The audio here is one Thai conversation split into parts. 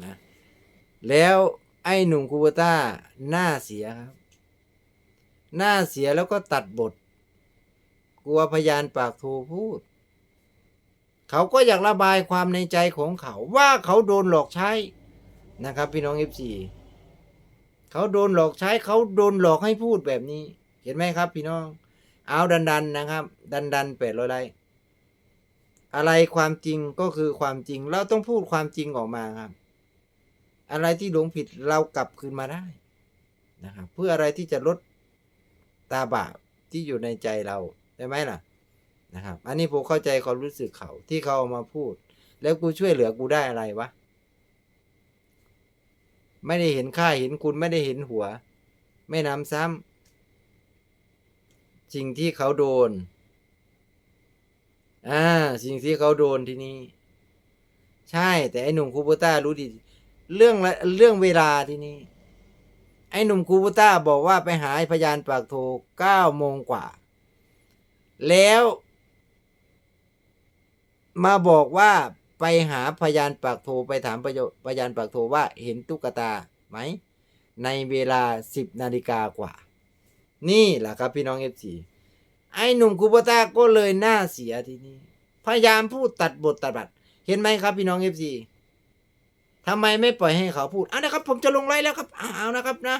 นะแล้วไอ้หนุ่มคูเบต้าหน้าเสียครับ หน้าเสียแล้วก็ตัดบท กลัวพยานปากโทพูด เขาก็อยากระบายความในใจของเขาว่าเขาโดนหลอกใช้นะครับ พี่น้องเอฟซีเขาโดนหลอกใช้เขาโดนหลอกให้พูดแบบนี้ เห็นไหมครับ พี่น้อง เอาดันดันนะครับ ดันดันแปดร้อยไลค์อะไรความจริงก็คือความจริง เราต้องพูดความจริงออกมาครับ อะไรที่หลงผิดเรากลับคืนมาได้นะครับเพื่ออะไรที่จะลดตาบาปที่อยู่ในใจเราได้ไหมล่ะนะครับ อันนี้ผมเข้าใจความรู้สึกเขาที่เขาเอามาพูด แล้วกูช่วยเหลือกูได้อะไรวะไม่ได้เห็นค่าเห็นคุณไม่ได้เห็นหัว ไม่นำซ้ำสิ่งที่เขาโดนอ่าสิ่งที่เขาโดนทีนี้ ใช่ แต่ไอ้หนุ่มคูโบต้ารู้ดี เรื่องเรื่องเวลาทีนี้ ไอ้หนุ่มคูโบต้าบอกว่าไปหาพยานปากโทเก้าโมงกว่า แล้วมาบอกว่าไปหาพยานปากโทไปถามพยพยานปากโทว่าเห็นตุ๊กตาไหม ในเวลาสิบนาฬิกากว่า นี่แหละครับพี่น้องเอฟซีไอ้หนุ่มคูโบต้าก็เลยหน้าเสียทีนี้ พยายามพูดตัดบทตัดบัตรเห็นไหมครับพี่น้องเอฟซี ทำไมไม่ปล่อยให้เขาพูดเอานะครับ ผมจะลงไลน์แล้วครับเอาเอานะครับนะ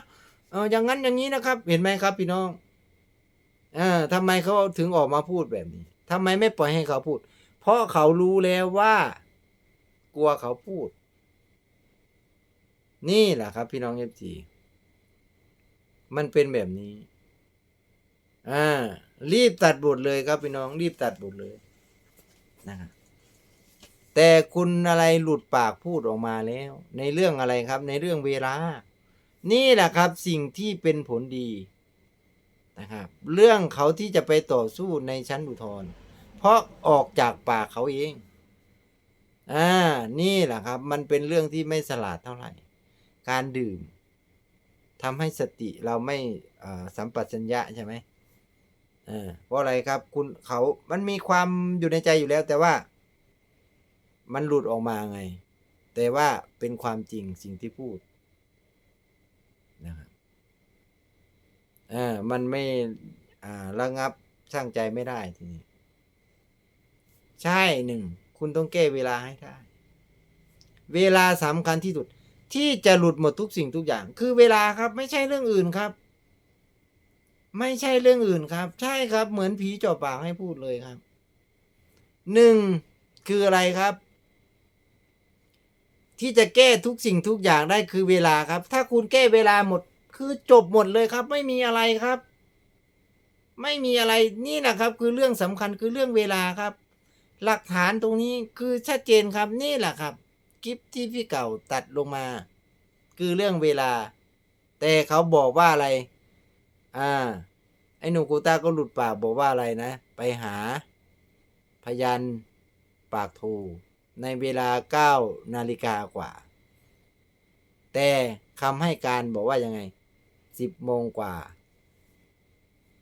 เอออย่างนั้นอย่างนี้นะครับ เห็นไหมครับ พี่น้องเออทำไมเขาถึงออกมาพูดแบบนี้ทำไมไม่ปล่อยให้เขาพูด เพราะเขารู้แล้วว่า กลัวเขาพูด นี่แหละครับ พี่น้องเอฟซีมันเป็นแบบนี้อ่ารีบตัดบทเลยครับพี่น้อง รีบตัดบทเลยนะครับ แต่คุณอะไรหลุดปากพูดออกมาแล้ว ในเรื่องอะไรครับ ในเรื่องเวลา นี่แหละครับสิ่งที่เป็นผลดีนะครับ เรื่องเขาที่จะไปต่อสู้ในชั้นอุทธรณ์เพราะออกจากปากเขาเองอ่านี่แหละครับ มันเป็นเรื่องที่ไม่สลาดเท่าไหร่ การดื่มทำให้สติเราไม่สัมปชัญญะใช่ไหมเพราะอะไรครับ คุณเขามันมีความอยู่ในใจอยู่แล้วแต่ว่า มันหลุดออกมาไง แต่ว่าเป็นความจริงสิ่งที่พูดนะครับเออมันไม่อ่าระงับช่างใจไม่ได้ทีนี้ ใช่หนึ่ง คุณต้องแก้เวลาให้ได้ เวลาสำคัญที่สุด ที่จะหลุดหมดทุกสิ่งทุกอย่าง คือเวลาครับ ไม่ใช่เรื่องอื่นครับ ไม่ใช่เรื่องอื่นครับ ใช่ครับ เหมือนผีจ่อปากให้พูดเลยครับหนึ่งคืออะไรครับ ที่จะแก้ทุกสิ่งทุกอย่างได้คือเวลาครับ ถ้าคุณแก้เวลาหมดคือจบหมดเลยครับ ไม่มีอะไรครับ ไม่มีอะไรนี่นะครับ คือเรื่องสำคัญคือเรื่องเวลาครับ หลักฐานตรงนี้คือชัดเจนครับนี่แหละครับคลิปที่พี่เก่าตัดลงมา คือเรื่องเวลา แต่เขาบอกว่าอะไร อ่า ไอ้หนูกูต้าก็หลุดปากบอกว่าอะไรนะ ไปหา พยานปากโท ในเวลาเก้านาฬิกากว่า แต่คำให้การบอกว่ายังไงสิบโมงกว่า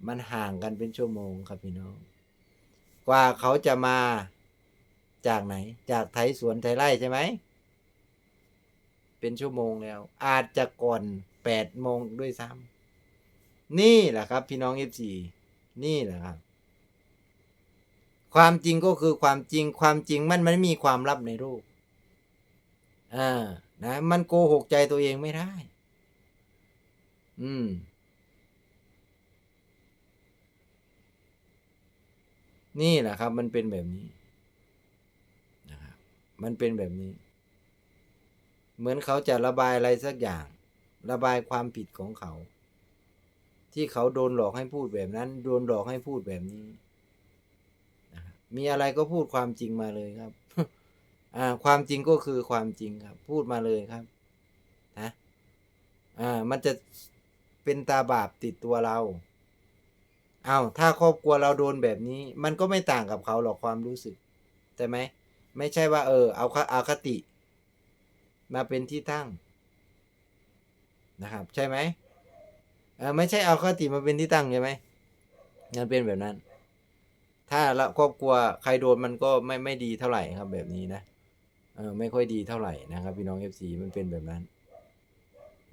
มันห่างกันเป็นชั่วโมงครับพี่น้อง กว่าเขาจะมาจากไหน จากไทยสวนไทยไร่ใช่ไหม เป็นชั่วโมงแล้ว อาจจะก่อนแปดโมงด้วยซ้ำนี่แหละครับ พี่น้องเอฟซีนี่แหละครับ ความจริงก็คือความจริงความจริงมันไม่มีความลับในโลกอ่านะมันโกหกใจตัวเองไม่ได้ อืม นี่แหละครับ มันเป็นแบบนี้นะครับมันเป็นแบบนี้ เหมือนเขาจะระบายอะไรสักอย่าง ระบายความผิดของเขา ที่เขาโดนหลอกให้พูดแบบนั้น โดนหลอกให้พูดแบบนี้ มีอะไรก็พูดความจริงมาเลยครับอ่าความจริงก็คือความจริงครับ พูดมาเลยครับนะอ่ามันจะเป็นตาบาปติดตัวเราเอาถ้าครอบครัวเราโดนแบบนี้ มันก็ไม่ต่างกับเขาหรอกความรู้สึกใช่ไหมไม่ใช่ว่า เออ เอาคอาคติ มาเป็นที่ตั้งนะครับ ใช่ไหมเออไม่ใช่เอาคติมาเป็นที่ตั้งใช่ไหมมันเป็นแบบนั้น ถ้าละครอบครัวใครโดนมันก็ไม่ไม่ดีเท่าไหร่ครับแบบนี้นะเออไม่ค่อยดีเท่าไหร่นะครับ พี่น้อง FC มันเป็นแบบนั้น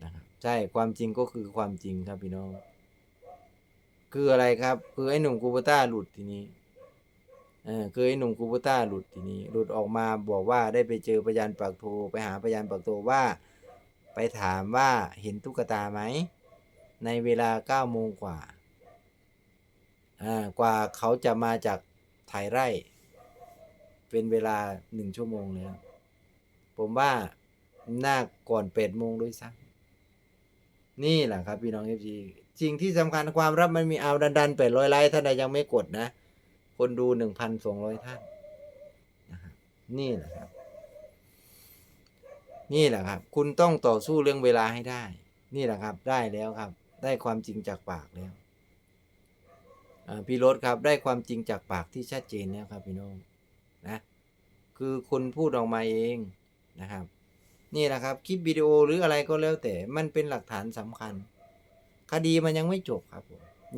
นะครับใช่ความจริงก็คือความจริงครับพี่น้อง คืออะไรครับ คือไอ้หนุ่มกูปต้าหลุดทีนี้เออคือไอ้หนุ่มกูปต้าหลุดทีนี้ หลุดออกมาบอกว่าได้ไปเจอพยานปากโทไปหาพยานปากโทว่า ไปถามว่าเห็นตุ๊กตาไหมในเวลาเก้าโมงกว่า กว่าเขาจะมาจากถ่ายไร่ เป็นเวลาหนึ่งชั่วโมงแล้วผมว่าน่าก่อนแปดโมงด้วยซ้ำนี่แหละครับพี่น้องเอฟซีสิ่งที่สำคัญความรับมันมีเอาดันดันแปดร้อยไลค์ท่านใดยังไม่กดนะ คนดูหนึ่งพันสองร้อยท่านนะครับนี่แหละครับ นี่แหละครับ คุณต้องต่อสู้เรื่องเวลาให้ได้ นี่แหละครับ ได้แล้วครับ ได้ความจริงจากปากแล้ว พี่รถครับได้ความจริงจากปากที่ชัดเจนแล้วครับพี่น้องนะคือคนพูดออกมาเองนะครับ นี่แหละครับคลิปวิดีโอหรืออะไรก็แล้วแต่มันเป็นหลักฐานสำคัญ คดีมันยังไม่จบครับ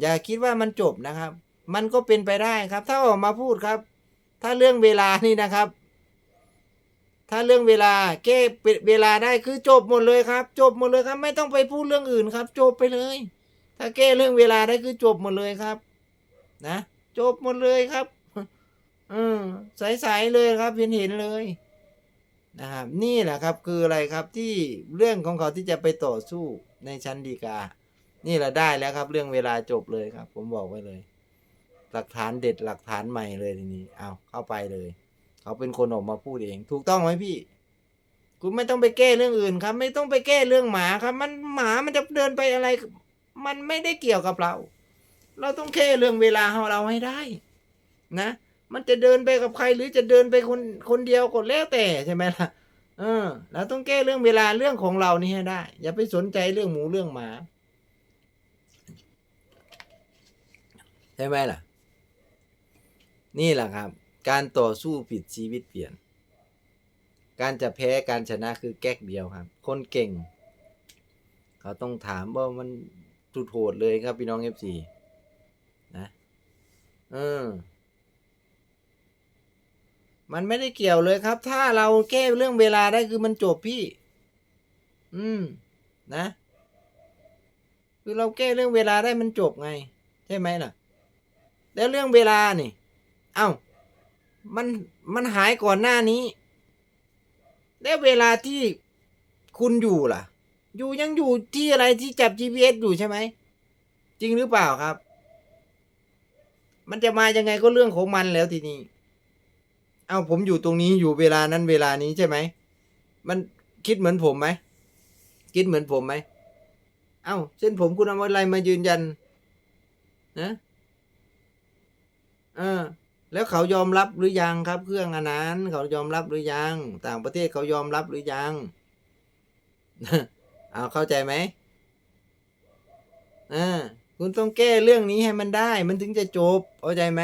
อย่าคิดว่ามันจบนะครับ มันก็เป็นไปได้ครับ ถ้าออกมาพูดครับ ถ้าเรื่องเวลานี่นะครับ ถ้าเรื่องเวลาแก้เวลาได้คือจบหมดเลยครับ จบหมดเลยครับ ไม่ต้องไปพูดเรื่องอื่นครับ จบไปเลย ถ้าแก้เรื่องเวลาได้คือจบหมดเลยครับ นะจบหมดเลยครับอืมใสๆเลยครับเห็นเห็นเลยนะครับนี่แหละครับคืออะไรครับที่เรื่องของเขาที่จะไปต่อสู้ในชั้นฎีกา นี่แหละได้แล้วครับ เรื่องเวลาจบเลยครับ ผมบอกไว้เลย หลักฐานเด็ดหลักฐานใหม่เลยทีนี้เอาเข้าไปเลย เขาเป็นคนออกมาพูดเอง ถูกต้องไหมพี่คุณไม่ต้องไปแก้เรื่องอื่นครับ ไม่ต้องไปแก้เรื่องหมาครับ มันหมามันจะเดินไปอะไร มันไม่ได้เกี่ยวกับเรา เราต้องแก้เรื่องเวลาของเราให้ได้ นะ มันจะเดินไปกับใครหรือจะเดินไปคนคนเดียวก็แล้วแต่ใช่ไหมล่ะ เออเราต้องแก้เรื่องเวลาเรื่องของเรานี่ให้ได้ อย่าไปสนใจเรื่องหมูเรื่องหมาใช่ไหมล่ะ นี่แหละครับ การต่อสู้ผิดชีวิตเปลี่ยน การจะแพ้การชนะคือแก๊กเดียวครับ คนเก่ง เขาต้องถามว่ามันสุดโหดเลยครับพี่น้องเอฟซี เออ มันไม่ได้เกี่ยวเลยครับ ถ้าเราแก้เรื่องเวลาได้คือมันจบพี่ อืม นะ คือเราแก้เรื่องเวลาได้มันจบไง ใช่ไหมล่ะ แล้วเรื่องเวลานี่เอ้า มัน มันหายก่อนหน้านี้ แล้วเวลาที่คุณอยู่ล่ะ อยู่ยังอยู่ที่อะไรที่จับ GPS อยู่ใช่ไหม จริงหรือเปล่าครับ มันจะมายังไงก็เรื่องของมันแล้วทีนี้ เอ้าผมอยู่ตรงนี้อยู่เวลานั้นเวลานี้ใช่ไหม มันคิดเหมือนผมไหม คิดเหมือนผมไหม เอ้าเส้นผมคุณเอาอะไรมายืนยันนะเออ แล้วเขายอมรับหรือยังครับ เครื่องอันนั้น เขายอมรับหรือยัง ต่างประเทศเขายอมรับหรือยังเอาเข้าใจไหมอ่า คุณต้องแก้เรื่องนี้ให้มันได้ มันถึงจะจบเข้าใจไหม